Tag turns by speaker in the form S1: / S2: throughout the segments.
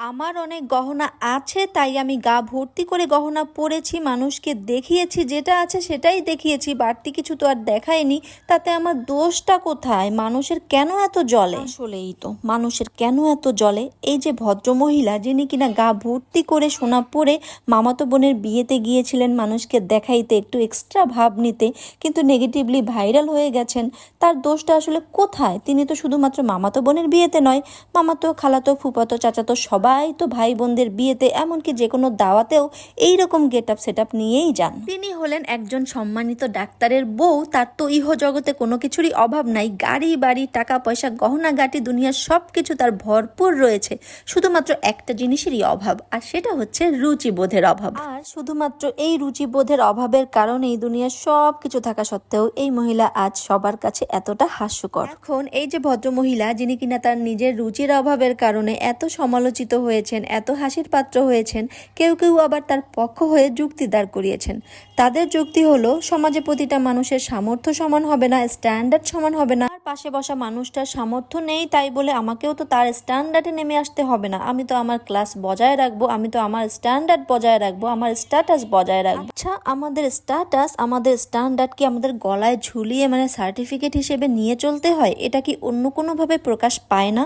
S1: আমার অনেক গহনা আছে, তাই আমি গা ভর্তি করে গহনা পরেছি, মানুষকে দেখিয়েছি, যেটা আছে সেটাই দেখিয়েছি, বাড়তি কিছু তো আর দেখায়নি, তাতে আমার দোষটা কোথায়? মানুষের কেন এত জলে? আসলেই তো, মানুষের কেন এত জলে? এই যে ভদ্রমহিলা, যিনি কিনা গা ভর্তি করে সোনা পরে মামাতো বোনের বিয়েতে গিয়েছিলেন মানুষকে দেখাইতে, একটু এক্সট্রা ভাব নিতে, কিন্তু নেগেটিভলি ভাইরাল হয়ে গেছেন, তার দোষটা আসলে কোথায়? তিনি তো শুধুমাত্র মামাতো বোনের বিয়েতে নয়, মামাতো, খালাতো ফুপাতো চাচাতো সবাই তো ভাই বোনদের বিয়েতে এমনকি যে কোনো দাওয়াতেও এই রকম গেট আপ সেট আপ নিয়েই যান। তিনি হলেন একজন সম্মানিত ডাক্তারের বউ তার তো ইহ জগতে কোনো কিছুরই অভাব নাই। গাড়ি বাড়ি টাকা পয়সা গহনা গাটি দুনিয়ার সব কিছু তার ভরপুর রয়েছে। শুধুমাত্র একটা জিনিসেরই অভাব আর সেটা হচ্ছে রুচিবোধের অভাব। আর শুধুমাত্র এই রুচিবোধের অভাবের কারণেই দুনিয়ার সব কিছু থাকা সত্ত্বেও এই মহিলা আজ সবার কাছে এতটা হাস্যকর। এখন এই যে ভদ্র মহিলা যিনি কিনা তার নিজের রুচির অভাবের কারণে এত সমালোচিত হয়েছেন, এত হাসির পাত্র হয়েছেন, কেউ কেউ আবার তার পক্ষ হয়ে যুক্তি দাঁড় করিয়েছেন। তাদের যুক্তি হলো, সমাজে প্রতিটা মানুষের সামর্থ্য সমান হবে না স্ট্যান্ডার্ড সমান হবে না। পাশে বসা মানুষটার সামর্থ্য নেই তাই বলে আমাকেও তো তার স্ট্যান্ডার্ডে নেমে আসতে হবে না। আমি তো আমার ক্লাস বজায় রাখব, আমি তো আমার স্ট্যান্ডার্ড বজায় রাখব, আমার স্ট্যাটাস বজায় রাখব। আচ্ছা আমাদের স্ট্যাটাস, আমাদের স্ট্যান্ডার্ড কি আমাদের গলায় ঝুলিয়ে মানে সার্টিফিকেট হিসেবে নিয়ে চলতে হয়? এটা কি অন্য কোনোভাবে প্রকাশ পায় না?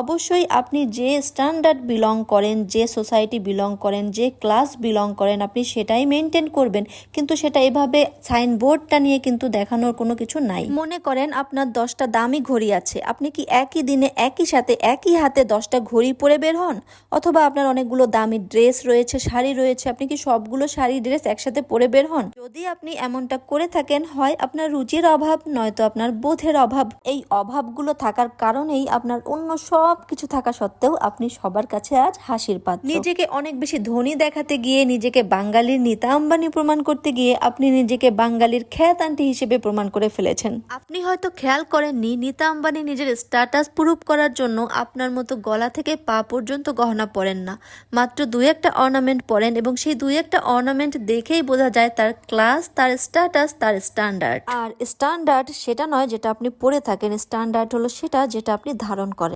S1: অবশ্যই আপনি যে স্ট্যান্ডার্ড বিলং করেন, যে সোসাইটি বিলং করেন, যে ক্লাস বিলং করেন, আপনি সেটাই মেনটেন করবেন। কিন্তু সেটা এভাবে সাইনবোর্ডটা নিয়ে কিন্তু দেখানোর কোনো কিছু নাই। মনে করেন আপনার দশটা দামি ঘড়ি আছে। আপনি কি একই দিনে একই সাথে একই হাতে দশটা ঘড়ি পরে বের হন? অথবা আপনার অনেকগুলো দামি ড্রেস রয়েছে, শাড়ি রয়েছে, আপনি কি সবগুলো শাড়ি, ড্রেস একসাথে পরে বের হন? যদি আপনি এমনটা করে থাকেন, হয় আপনার রুচির অভাব, নয়তো আপনার বোধের অভাব। এই অভাবগুলো থাকার কারণেই আপনার অন্য সব কিছু থাকা সত্ত্বেও আপনি সবার কাছে আজ হাসির পাত্র। নিজেকে অনেক বেশি ধনী দেখাতে গিয়ে, নিজেকে বাঙালির নিতা আম্বানি প্রমাণ করতে গিয়ে, আপনি নিজেকে বাঙালির খ্যাত আন্টি হিসেবে প্রমাণ করে ফেলেছেন। আপনি হয়তো খেয়াল করেননি নীতা আম্বানি নিজের স্ট্যাটাস প্রুফ করার জন্য আপনার মতো গলা থেকে পা পর্যন্ত গহনা পরেন না। মাত্র দু একটা অর্নামেন্ট পরেন এবং সেই দু একটা অর্নামেন্ট দেখেই বোঝা যায় তার ক্লাস তার স্ট্যাটাস তার স্ট্যান্ডার্ড আর স্ট্যান্ডার্ড সেটা নয় যেটা আপনি পরে থাকেন স্ট্যান্ডার্ড হলো সেটা যেটা আপনি ধারণ করেন।